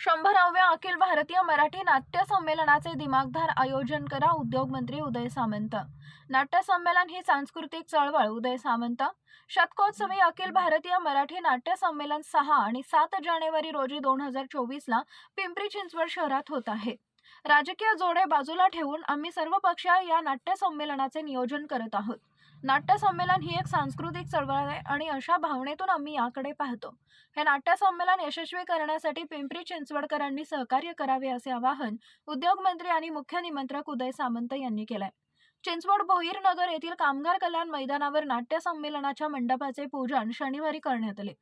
शंभराव्या अखिल भारतीय मराठी नाट्य संमेलनाचे दिमागधार आयोजन करा उद्योगमंत्री उदय सामंत. नाट्य संमेलन ही सांस्कृतिक चळवळ उदय सामंत. शतकोत्सवी अखिल भारतीय मराठी नाट्य संमेलन सहा आणि सात जानेवारी रोजी दोन हजार चोवीसला पिंपरी चिंचवड शहरात होत आहे. राजकीय जोडे बाजूला ठेवून आम्ही सर्व पक्ष या नाट्य संमेलनाचे नियोजन करत आहोत. नाट्यसंमेलन ही एक सांस्कृतिक चळवळ आहे आणि अशा भावनेतून आम्ही याकडे पाहतो. हे नाट्यसंमेलन यशस्वी करण्यासाठी पिंपरी चिंचवडकरांनी सहकार्य करावे असे आवाहन उद्योगमंत्री आणि मुख्य निमंत्रक उदय सामंत यांनी केलंय. चिंचवड भोईर नगर येथील कामगार कल्याण मैदानावर नाट्य संमेलनाच्या मंडपाचे पूजन शनिवारी करण्यात आले.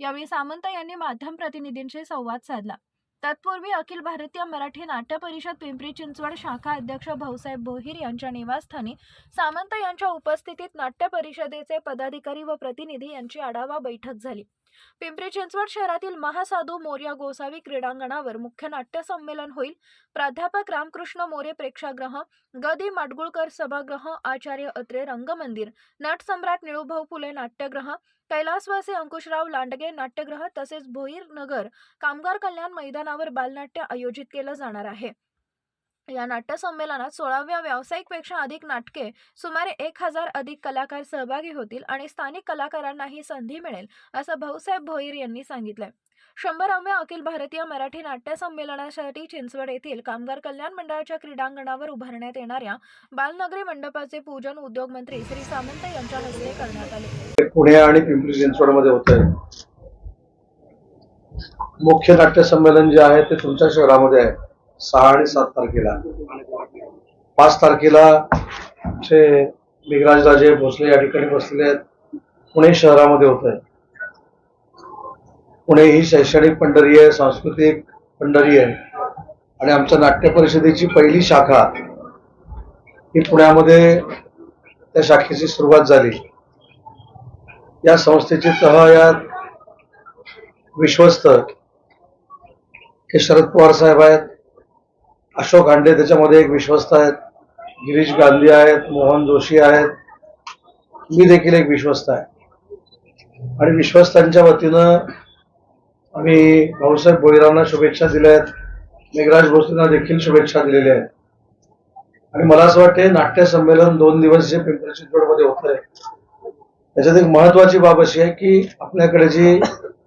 यावेळी सामंत यांनी माध्यम प्रतिनिधींशी संवाद साधला. तत्पूर्वी अखिल भारतीय मराठी नाट्य परिषद पिंपरी चिंचवड शाखा अध्यक्ष भाऊसाहेब भोहीर यांच्या निवासस्थानी सामंत यांच्या उपस्थितीत नाट्य परिषदेचे पदाधिकारी व प्रतिनिधी यांची आढावा बैठक झाली. पिंपरी चिंचवड शहरातील महासाधू मोर्या गोसावी क्रीडांगणावर मुख्य नाट्य संमेलन होईल. प्राध्यापक रामकृष्ण मोरे प्रेक्षागृह गदी माडगुळकर सभागृह आचार्य अत्रे रंगमंदिर नटसम्राट निळूभाऊ फुले नाट्यगृह कैलासवासी अंकुशराव लांडगे नाट्यगृह तसेच भोईर नगर कामगार कल्याण मैदानावर बालनाट्य आयोजित केलं जाणार आहे. या नाट्यसंमेलनात सोळाव्या व्यावसायिकपेक्षा अधिक नाटके सुमारे एक हजार अधिक कलाकार सहभागी होतील आणि स्थानिक कलाकारांनाही संधी मिळेल असं भाऊसाहेब भोईर यांनी सांगितलंय. शंभराव्या अखिल भारतीय मराठी नाट्य संमेलनासाठी चिंचवड येथील कामगार कल्याण मंडळाच्या क्रीडांगणावर उभारण्यात येणाऱ्या बालनगरी मंडपाचे पूजन उद्योग मंत्री श्री सामंत यांच्या हस्ते करण्यात आले. पुणे आणि पिंपरी चिंचवडमध्ये होत आहे मुख्य नाट्य संमेलन जे आहे ते तुमच्या शहरामध्ये आहे. सहा आणि सात तारखेला. पाच तारखेला आमचे मेघराज राजे भोसले या ठिकाणी बसलेले आहेत. पुणे शहरामध्ये होत आहे पुणे ही शैक्षणिक पंढरी आहे सांस्कृतिक पंढरी आहे. आणि आमच्या नाट्य परिषदेची पहिली शाखा ही पुण्यामध्ये त्या शाखेची सुरुवात झाली. या संस्थेची तह या विश्वस्त हे शरद पवार साहेब आहेत. अशोक हांडे त्याच्यामध्ये एक विश्वस्त आहेत. गिरीश गांधी आहेत मोहन जोशी आहेत. मी देखील एक विश्वस्त आहे. आणि विश्वस्तांच्या वतीनं आम्ही भाऊसाहेब बोईरांना शुभेच्छा दिल्या आहेत. मेघराज भोसलेंना देखील शुभेच्छा दिलेल्या आहेत. आणि मला असं वाटते नाट्य संमेलन दोन दिवस जे पिंपरी चिंचवडमध्ये होत आहे त्याच्यात एक महत्वाची बाब अशी आहे की आपल्याकडे जी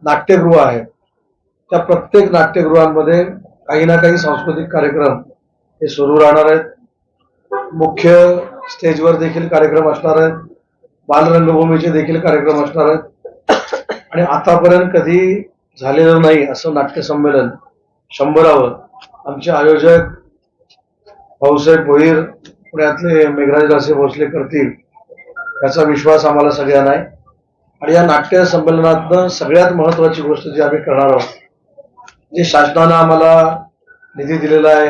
नाट्यगृह आहेत त्या प्रत्येक नाट्यगृहांमध्ये काही ना काही सांस्कृतिक कार्यक्रम हे सुरू राहणार आहेत. मुख्य स्टेजवर देखील कार्यक्रम असणार आहेत. बालरंगभूमीचे देखील कार्यक्रम असणार आहेत. आणि आतापर्यंत कधी झालेलं नाही असं नाट्यसंमेलन शंभरावं. आमचे आयोजक भाऊसाहेब भोईर पुण्यातले मेघराज रासे भोसले करतील याचा विश्वास आम्हाला सगळ्यांना आहे. आणि या नाट्य संमेलनातनं सगळ्यात महत्वाची गोष्ट जी आम्ही करणार आहोत जे शासनानं आम्हाला निधी दिलेला आहे.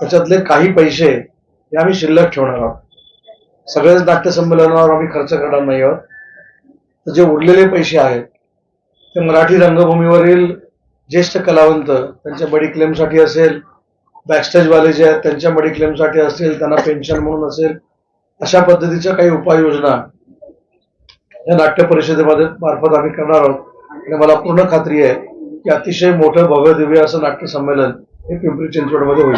त्याच्यातले काही पैसे हे आम्ही शिल्लक ठेवणार आहोत. सगळेच नाट्य संमेलनावर आम्ही खर्च करणार नाही आहोत तर जे उरलेले पैसे आहेत ते मराठी रंगभूमीवरील ज्येष्ठ कलावंत त्यांच्या बडी क्लेमसाठी असेल बॅकस्टेजवाले जे आहेत त्यांच्या बडी क्लेमसाठी असेल त्यांना पेन्शन म्हणून असेल अशा पद्धतीच्या काही उपाययोजना या नाट्य परिषदेमध्ये मार्फत आम्ही करणार आहोत. आणि मला पूर्ण खात्री आहे की अतिशय मोठं भव्य दिव्य असं नाट्य संमेलन हे पिंपरी चिंचवडमध्ये होईल.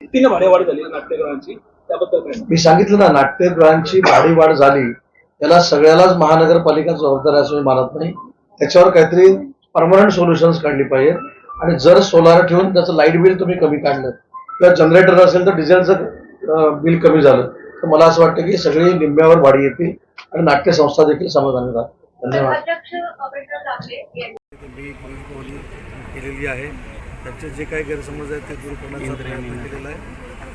कितीने भाडेवाढ झाली नाट्यगृहांची. त्याबद्दल काय? मी सांगितलं ना नाट्यगृहांची भाडी वाढ झाली त्याला सगळ्यालाच महानगरपालिका जबाबदार आहे असं मी मानत नाही. त्याच्यावर काहीतरी परमनंट सोल्युशन्स काढली पाहिजे. आणि जर सोलार ठेवून त्याचं लाइट बिल तुम्ही कमी काढलं किंवा जनरेटर असेल तर डिझेलचं बिल कमी झालं तर मला असं वाटतं की सगळी निम्म्यावर भाडी येतील आणि नाट्य संस्था देखील समाधानी राहतील. मी केलेली आहे. त्यांचे जे काही गैरसमज आहेत ते दूर करण्याचा प्रयत्न केलेला आहे.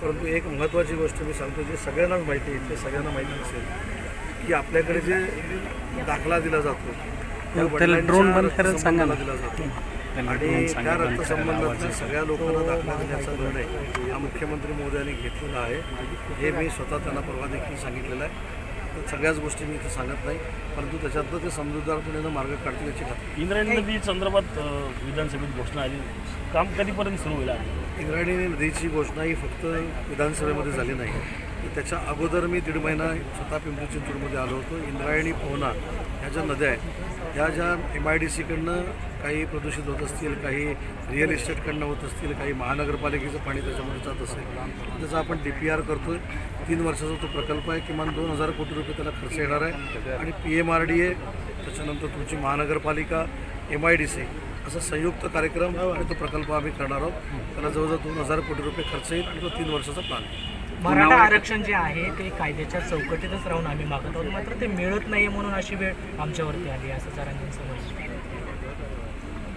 परंतु एक महत्त्वाची गोष्ट मी सांगतो जे सगळ्यांनाच माहिती आहे ते सगळ्यांना माहिती नसेल की आपल्याकडे जे दाखला दिला जातो त्या त्याला ड्रोन वडिलांच्या बंद करायला सांगा ना. रक्तसंबंधाला दिला जातो. आणि त्या रक्तसंबंधातल्या सगळ्या लोकांना दाखला देण्याचा निर्णय हा मुख्यमंत्री मोदयांनी घेतलेला आहे. हे मी स्वतः त्यांना परवा देखील सांगितलेलं आहे. सगळ्याच गोष्टी मी इथं सांगत नाही परंतु त्याच्यातनं ते समजूतदारपणे मार्ग काढतील याची खात्री. इंद्रायणी नदी संदर्भात विधानसभेत घोषणा आली. काम कधीपर्यंत सुरू होईल? इंद्रायणी नदीची घोषणा ही फक्त विधानसभेमध्ये झाली नाही. तर त्याच्या अगोदर मी दीड महिना स्वतः पिंपरी चिंचवडमध्ये आलो होतो. इंद्रायणी पवना ह्या ज्या नद्या आहेत ह्या ज्या एम आय डी सीकडनं काही प्रदूषित होत असतील काही रिअल इस्टेटकडनं होत असतील काही महानगरपालिकेचं पाणी त्याच्यामध्ये जात असेल त्याचा आपण डी पी आर करतो आहे तीन वर्षाचा तो प्रकल्प आहे किमान दोन हजार कोटी रुपये त्याला खर्च येणार आहे. आणि P M R D A त्याच्यानंतर तुमची महानगरपालिका एम आय डी सी असा संयुक्त कार्यक्रम आणि तो प्रकल्प आम्ही करणार आहोत. त्याला जवळजवळ दोन हजार कोटी रुपये खर्च येईल आणि तो तीन वर्षाचा प्लॅन आहे. मराठा आरक्षण जे आहे ते कायद्याच्या चौकटीतच राहून आम्ही मागत आहोत. मात्र ते मिळत नाही म्हणून अशी वेळ आमच्यावरती आली असं जरांगींचं म्हणणं.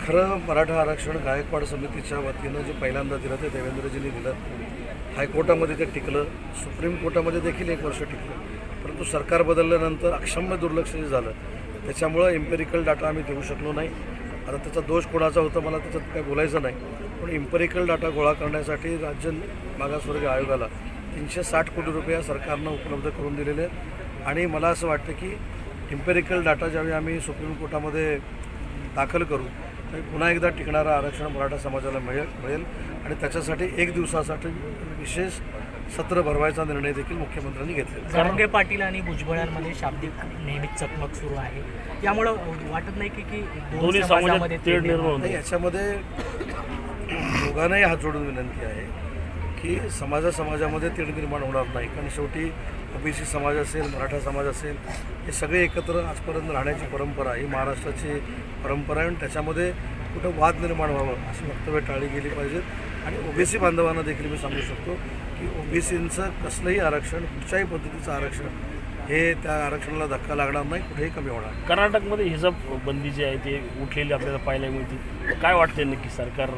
खरं मराठा आरक्षण गायकवाड समितीच्या वतीनं जे पहिल्यांदा दिलं ते देवेंद्रजींनी दिलं. हायकोर्टामध्ये ते टिकलं. सुप्रीम कोर्टामध्ये देखील एक वर्ष टिकलं. परंतु सरकार बदलल्यानंतर अक्षम्य दुर्लक्ष जे झालं. त्याच्यामुळं इम्पेरिकल डाटा आम्ही देऊ शकलो नाही. आता त्याचा दोष कोणाचा होता मला त्याच्यात काही बोलायचं नाही. पण इम्पेरिकल डाटा गोळा करण्यासाठी राज्य मागासवर्गीय आयोगाला तीनशे साठ कोटी रुपये या सरकारनं उपलब्ध करून दिलेले आहेत. आणि मला असं वाटतं की इम्पेरिकल डाटा ज्यावेळी आम्ही सुप्रीम कोर्टामध्ये दाखल करू तर पुन्हा एकदा टिकणारं आरक्षण मराठा समाजाला मिळेल मिळेल. आणि त्याच्यासाठी एक दिवसासाठी विशेष सत्र भरवायचा निर्णय देखील मुख्यमंत्र्यांनी घेतलेला आहे. जरांगे पाटील आणि भुजबळांमध्ये शाब्दिक नेहमीच चकमक सुरू आहे. यामुळं वाटत नाही की की दोन दोन्ही समाजामध्ये याच्यामध्ये दोघांनाही हात जोडून विनंती आहे. की समाजा समाजामध्ये तेढ निर्माण होणार नाही. कारण शेवटी ओबीसी समाज असेल मराठा समाज असेल हे सगळे एकत्र आजपर्यंत राहण्याची परंपरा ही महाराष्ट्राची परंपरा आहे आणि त्याच्यामध्ये कुठं वाद निर्माण व्हावं अशी वक्तव्य टाळली गेली पाहिजेत आणि ओबीसी बांधवांना देखील मी सांगू शकतो की ओबीसींचं कसलंही आरक्षण कुठच्याही पद्धतीचं आरक्षण हे त्या आरक्षणाला धक्का लागणार नाही कुठेही कमी होणार कर्नाटकमध्ये हिजाब बंदी जी आहे ते उठलेली आपल्याला पाहायला मिळते. काय वाटते नक्की सरकार?